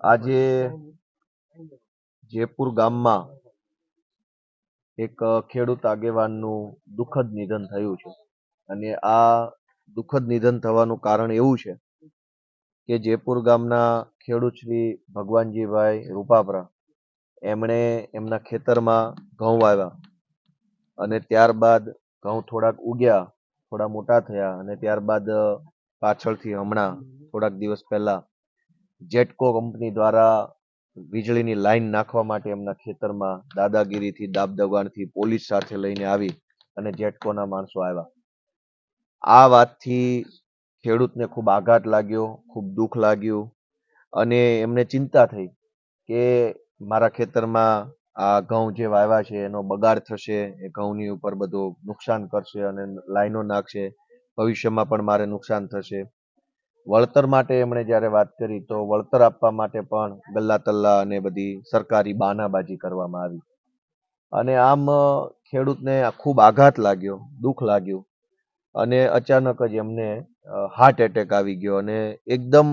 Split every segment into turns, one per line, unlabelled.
આજે જયપુર ગામમાં એક ખેડૂત આગેવાનનું દુઃખદ નિધન થયું છે. અને આ દુઃખદ નિધન થવાનું કારણ એવું છે કે જયપુર ગામના ખેડૂત શ્રી ભગવાનજીભાઈ રૂપાપરા એમણે એમના ખેતરમાં ઘઉં વાવ્યા અને ત્યારબાદ ઘઉં થોડાક ઉગ્યા, થોડા મોટા થયા અને ત્યારબાદ પાછળથી હમણાં થોડાક દિવસ પહેલા જેટકો કંપની દ્વારા વીજળીની લાઈન નાખવા માટે એમના ખેતરમાં દાદાગીરીથી, દાબદબાણથી પોલીસ સાથે લઈને આવી અને જેટકોના માણસો આવ્યા. આ વાતથી ખેડૂતને ખૂબ આઘાત લાગ્યો, ખૂબ દુઃખ લાગ્યું અને એમને ચિંતા થઈ કે મારા ખેતરમાં આ ઘઉં જે વાવ્યા છે, એનો બગાડ થશે, એ ઘઉંની ઉપર બધું નુકસાન કરશે અને લાઈનો નાખશે, ભવિષ્યમાં પણ મારે નુકસાન થશે. વળતર માટે એમણે જ્યારે વાત કરી તો વળતર આપવા માટે પણ ગલ્લા તલ્લા અને બધી સરકારી બાનાબાજી કરવામાં આવી. અને આમ ખેડૂતને ખૂબ આઘાત લાગ્યો, દુઃખ લાગ્યું. અને અચાનક જ એમને હાર્ટ એટેક આવી ગયો અને એકદમ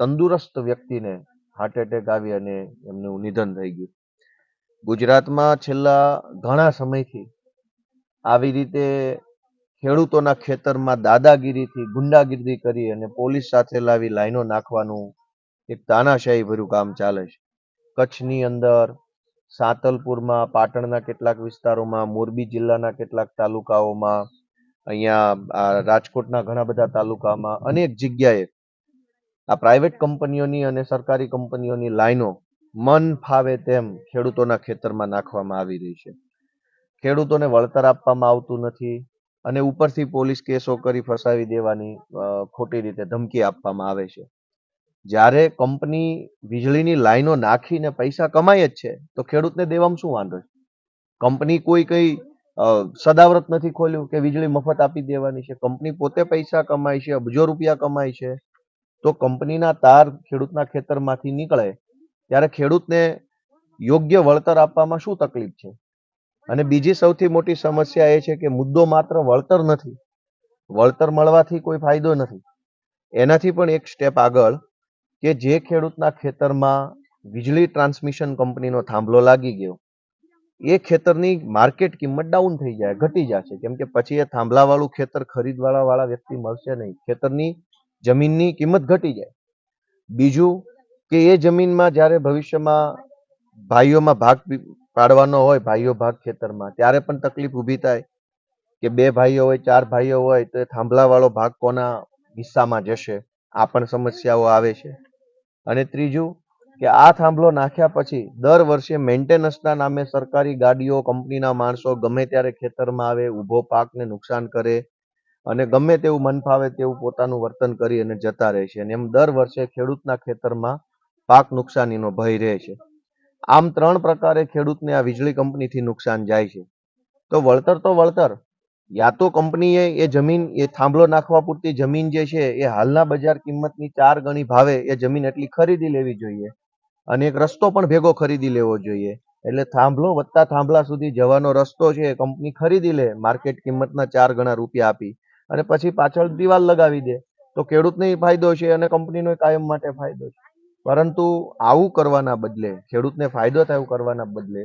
તંદુરસ્ત વ્યક્તિને હાર્ટ એટેક આવી અને એમનું નિધન થઈ ગયું. ગુજરાતમાં છેલ્લા ઘણા સમયથી આવી રીતે ખેડૂતોના ખેતરમાં દાદાગીરીથી ગુંડાગીરી કરી અને પોલીસ સાથે લાવી લાઈનો નાખવાનું એક તાનાશાહી ભર્યું કામ ચાલે છે. કચ્છની અંદર સાતલપુરમાં, પાટણના કેટલાક વિસ્તારોમાં, મોરબી જિલ્લાના કેટલાક તાલુકાઓમાં, અહીંયા રાજકોટના ઘણા બધા તાલુકામાં અનેક જગ્યાએ આ પ્રાઇવેટ કંપનીઓની અને સરકારી કંપનીઓની લાઈનો મન ફાવે તેમ ખેડૂતોના ખેતરમાં નાખવામાં આવી રહી છે. ખેડૂતોને વળતર આપવામાં આવતું નથી. અને ઉપરથી પોલીસ કેસો કરી ફસાવી દેવાની ખોટી રીતે ધમકી આપવામાં આવે છે. જ્યારે કંપની વીજળીની લાઈનો નાખીને પૈસા કમાય જ છે, તો ખેડૂતને દેવામાં શું વાંધો છે? કંપની કોઈ કઈ સદાવ્રત નથી ખોલ્યું કે વીજળી મફત આપી દેવાની છે. કંપની પોતે પૈસા કમાય છે, અબજો રૂપિયા કમાય છે. તો કંપનીના તાર ખેડૂતના ખેતરમાંથી નીકળે, ત્યારે ખેડૂતને યોગ્ય વળતર આપવામાં શું તકલીફ છે? અને બીજી સૌથી મોટી સમસ્યા એ છે કે મુદ્દો માત્ર વળતર નથી. વળતર મળવાથી કોઈ ફાયદો નથી. એનાથી પણ એક સ્ટેપ આગળ કે જે ખેડૂતના ખેતરમાં વીજળી ટ્રાન્સમિશન કંપનીનો થાંભલો લાગી ગયો. એ ખેતરની માર્કેટ કિંમત ડાઉન થઈ જાય, ઘટી જશે. કેમ કે પછી એ થાંભલાવાળું ખેતર ખરીદવાળાવાળા વ્યક્તિ મળશે નહીં. ખેતરની જમીનની કિંમત ઘટી જાય. બીજું કે એ જમીનમાં જ્યારે ભવિષ્યમાં ભાઈઓમાં ભાગ પાડવાનો હોય ભાઈઓ ભાગ ખેતરમાં, ત્યારે પણ તકલીફ ઊભી થાય કે બે ભાઈઓ હોય, ચાર ભાઈઓ હોય, તો એ થાંભલાવાળો ભાગ કોના હિસ્સામાં જશે? આ પણ સમસ્યાઓ આવે છે. અને ત્રીજું કે આ થાંભલો નાખ્યા પછી દર વર્ષે મેન્ટેનન્સના નામે સરકારી ગાડીઓ, કંપનીના માણસો ગમે ત્યારે ખેતરમાં આવે, ઊભો પાકને નુકસાન કરે અને ગમે તેવું મન ફાવે તેવું પોતાનું વર્તન કરી અને જતા રહે છે. અને એમ દર વર્ષે ખેડૂતના ખેતરમાં પાક નુકસાનીનો ભય રહે છે. આમ ત્રણ પ્રકારે ખેડૂતને આ વીજળી કંપનીથી નુકસાન જાય છે. તો વળતર તો વળતર. યા તો કંપનીએ એ જમીન, એ થાંભલો નાખવા પૂરતી જમીન જે છે, એ હાલના બજાર કિંમતની ચાર ગણી ભાવે એ જમીન એટલી ખરીદી લેવી જોઈએ. અને એક રસ્તો પણ ભેગો ખરીદી લેવો જોઈએ. એટલે થાંભલો વત્તા થાંભલા સુધી જવાનો રસ્તો છે કંપની ખરીદી લે, માર્કેટ કિંમતના ચાર ગણા રૂપિયા આપી. અને પછી પાછળ દિવાલ લગાવી દે. તો ખેડૂતને ફાયદો છે અને કંપનીનો કાયમ માટે ફાયદો છે. પરંતુ આવું કરવાના બદલે, ખેડૂતને ફાયદો થાય એવું કરવાના બદલે,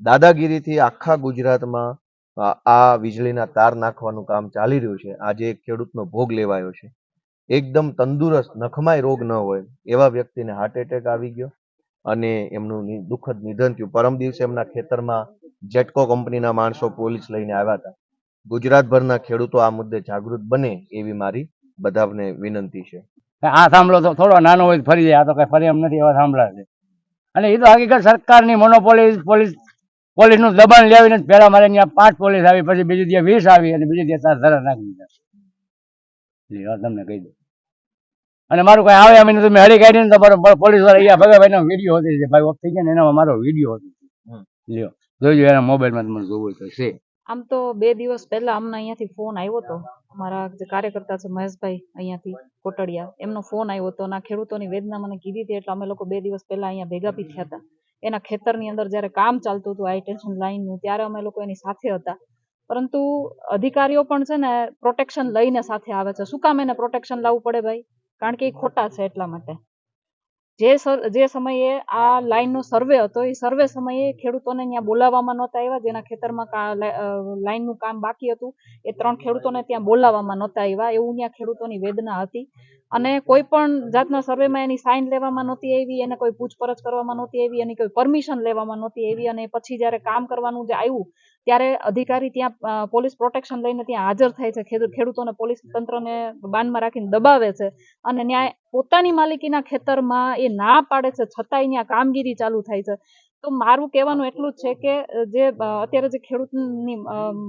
દાદાગીરીથી આખા ગુજરાતમાં આ વીજળીના તાર નાખવાનું કામ ચાલી રહ્યું છે. આજે એક ખેડૂતનો ભોગ લેવાયો છે. એકદમ તંદુરસ્ત, નખમાય રોગ ન હોય એવા વ્યક્તિને હાર્ટ એટેક આવી ગયો અને એમનું દુઃખદ નિધન થયું. પરમ દિવસે એમના ખેતરમાં જેટકો કંપનીના માણસો પોલીસ લઈને આવ્યા હતા. ગુજરાતભરના ખેડૂતો આ મુદ્દે જાગૃત બને એવી મારી બધાને વિનંતી છે.
આ થાંભલો તો થોડો નાનો હોય ફરી જાય. આ તો કઈ ફરી એમ નથી એવા થાંભલા છે અને એ તો હકીકત સરકારની મોનોપોલી પોલીસ પોલીસનું દબાણ લેવીને પહેલા મારે ત્યાં પાંચ પોલીસ આવી પછી બીજી ત્યાં વીસ આવી અને બીજી ત્યાં તાર ધરા નાખી દીધા. તમને કહી દઉં. અને મારું કઈ આવે એમ તમે હળી કાઢીને તો પોલીસવાળા અહીંયા ભગાભાઈ નો વીડિયો હતી. છે ભાઈ ઓફ થઈ ગયા ને એનામાં મારો વીડિયો હતો. લ્યો જોઈજો એના મોબાઈલમાં તમને જોવું તો છે
આમ તો બે દિવસ પહેલા અમને અહીંયાથી ફોન આવ્યો હતો અમારા જે કાર્યકર્તા છે મહેશભાઈ અહીંયાથી કોટડિયા, એમનો ફોન આવ્યો હતો અને આ ખેડૂતોની વેદના મને કીધી હતી, એટલે અમે લોકો બે દિવસ પહેલા અહીંયા ભેગા બી થયા હતા. એના ખેતરની અંદર જ્યારે કામ ચાલતું હતું હાઈ ટેન્શન લાઈનનું ત્યારે અમે લોકો એની સાથે હતા. પરંતુ અધિકારીઓ પણ છે ને પ્રોટેક્શન લઈને સાથે આવે છે. શું કામ એને પ્રોટેક્શન લાવવું પડે ભાઈ? કારણ કે એ ખોટા છે એટલા માટે. જે જે સમયે આ લાઈનનો સર્વે હતો, એ સર્વે સમયે ખેડૂતોને ત્યાં બોલાવવામાં નહોતા આવ્યા. જેના ખેતરમાં લાઇનનું કામ બાકી હતું, એ ત્રણ ખેડૂતોને ત્યાં બોલાવવામાં નહોતા આવ્યા. એવું ત્યાં ખેડૂતોની વેદના હતી. અને કોઈ પણ જાતના સર્વેમાં એની સાઇન લેવામાં નહોતી આવી, એને કોઈ પૂછપરછ કરવામાં નહોતી આવી, એની કોઈ પરમિશન લેવામાં નહોતી આવી. અને પછી જ્યારે કામ કરવાનું જે આવ્યું ત્યારે અધિકારી ત્યાં પોલીસ પ્રોટેક્શન લઈને ત્યાં હાજર થાય છે. ખેડૂ- ખેડૂતોને પોલીસ તંત્રને બાનમાં રાખીને દબાવે છે અને ન્યાય પોતાની માલિકીના ખેતરમાં એ ના પાડે છે. છતાંય ત્યાં કામગીરી ચાલુ થાય છે. તો મારું કહેવાનું એટલું જ છે કે જે અત્યારે જે ખેડૂતની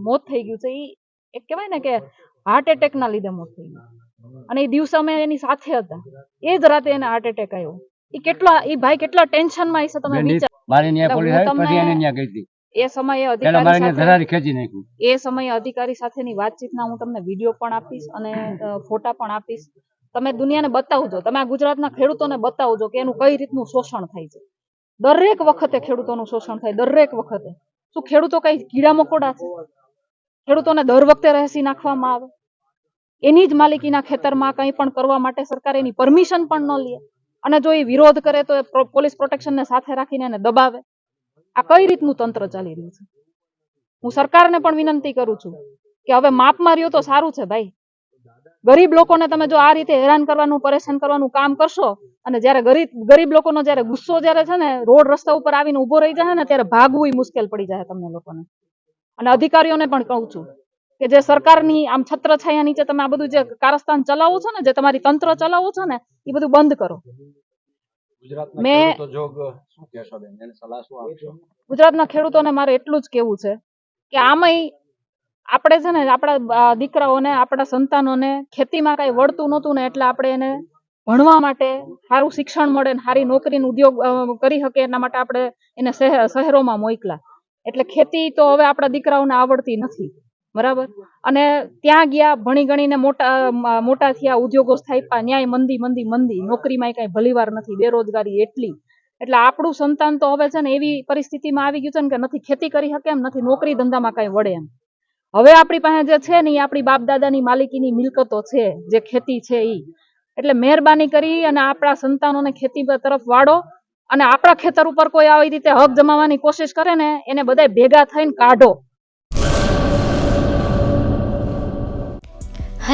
મોત થઈ ગયું છે એ એક કહેવાય ને કે હાર્ટ એટેકના લીધે મોત થઈ ગયું. અને એ દિવસે અમે એની સાથે હતા. એ જ રાતે એને હાર્ટ એટેક આવ્યો. એ કેટલા એ ભાઈ કેટલા ટેન્શનમાં હશે તમે વિચાર
મારી
ન્યાય
પોલીસ આવી પછી એને ગઈ હતી
એ સમયે અધિકારી સાથે એ સમયે અધિકારી સાથેની વાતચીતના હું તમને વીડિયો પણ આપીશ અને ફોટા પણ આપીશ. તમે દુનિયાને બતાવજો. તમે આ ગુજરાતના ખેડૂતોને બતાવજો કે એનું કઈ રીતનું શોષણ થાય છે. દરેક વખતે ખેડૂતોનું શોષણ થાય દરેક વખતે. શું ખેડૂતો કઈ કીડા મકોડા છે? ખેડૂતોને દર વખતે રહેસી નાખવામાં આવે? એની જ માલિકીના ખેતરમાં કંઈ પણ કરવા માટે સરકાર એની પરમિશન પણ ન લે. અને જો એ વિરોધ કરે તો પોલીસ પ્રોટેક્શનને સાથે રાખીને એને દબાવે. આ કઈ રીતનું તંત્ર ચાલી રહ્યું છે? હું સરકારને પણ વિનંતી કરું છું કે હવે માપ માર્યો તો સારું છે ભાઈ. ગરીબ લોકોને તમે જો આ રીતે હેરાન કરવાનું, પરેશાન કરવાનું કામ કરશો અને જ્યારે ગરીબ ગરીબ લોકોનો જ્યારે ગુસ્સો જ્યારે છે ને, રોડ રસ્તા ઉપર આવીને ઊભો રહી જાય ને, ત્યારે ભાગવું મુશ્કેલ પડી જાય તમને લોકોને. અને અધિકારીઓને પણ કહું છું કે જે સરકારની આમ છત્રછાયા નીચે તમે આ બધું જે કારસ્તાન ચલાવો છો ને, જે તમારી તંત્ર ચલાવો છો ને, એ બધું બંધ કરો. મેં- ગુજરાતના ખેડૂતોને મારે એટલું જ કેવું છે કે આમાંય આપણે છે ને આપણા દીકરાઓને આપણા સંતાનોને ખેતીમાં કઈ વળતું નહોતું ને એટલે આપણે એને ભણવા માટે સારું શિક્ષણ મળે ને સારી નોકરી ને ઉદ્યોગ કરી શકે એના માટે આપણે એને શહેર શહેરોમાં મોકલા. એટલે ખેતી તો હવે આપણા દીકરાઓને આવડતી નથી. બરાબર? અને ત્યાં ગયા, ભણી ગણીને મોટા મોટા થયા, ઉદ્યોગો સ્થાપ્યા, ન્યાય મંદી મંદી મંદી. નોકરીમાં કાંઈ ભલીવાર નથી, બેરોજગારી એટલી. એટલે આપણું સંતાન તો હવે છે ને એવી પરિસ્થિતિમાં આવી ગયું છે ને કે નથી ખેતી કરી શકે એમ, નથી નોકરી ધંધામાં કાંઈ વળે એમ. હવે આપણી પાસે જે છે ને એ આપણી બાપ દાદાની માલિકીની મિલકતો છે, જે ખેતી છે એ એટલે મહેરબાની કરી અને આપણા સંતાનોને ખેતી તરફ વાળો અને આપણા ખેતર ઉપર કોઈ આવી રીતે હક જમાવાની કોશિશ કરે ને, એને બધા ભેગા થઈને કાઢો.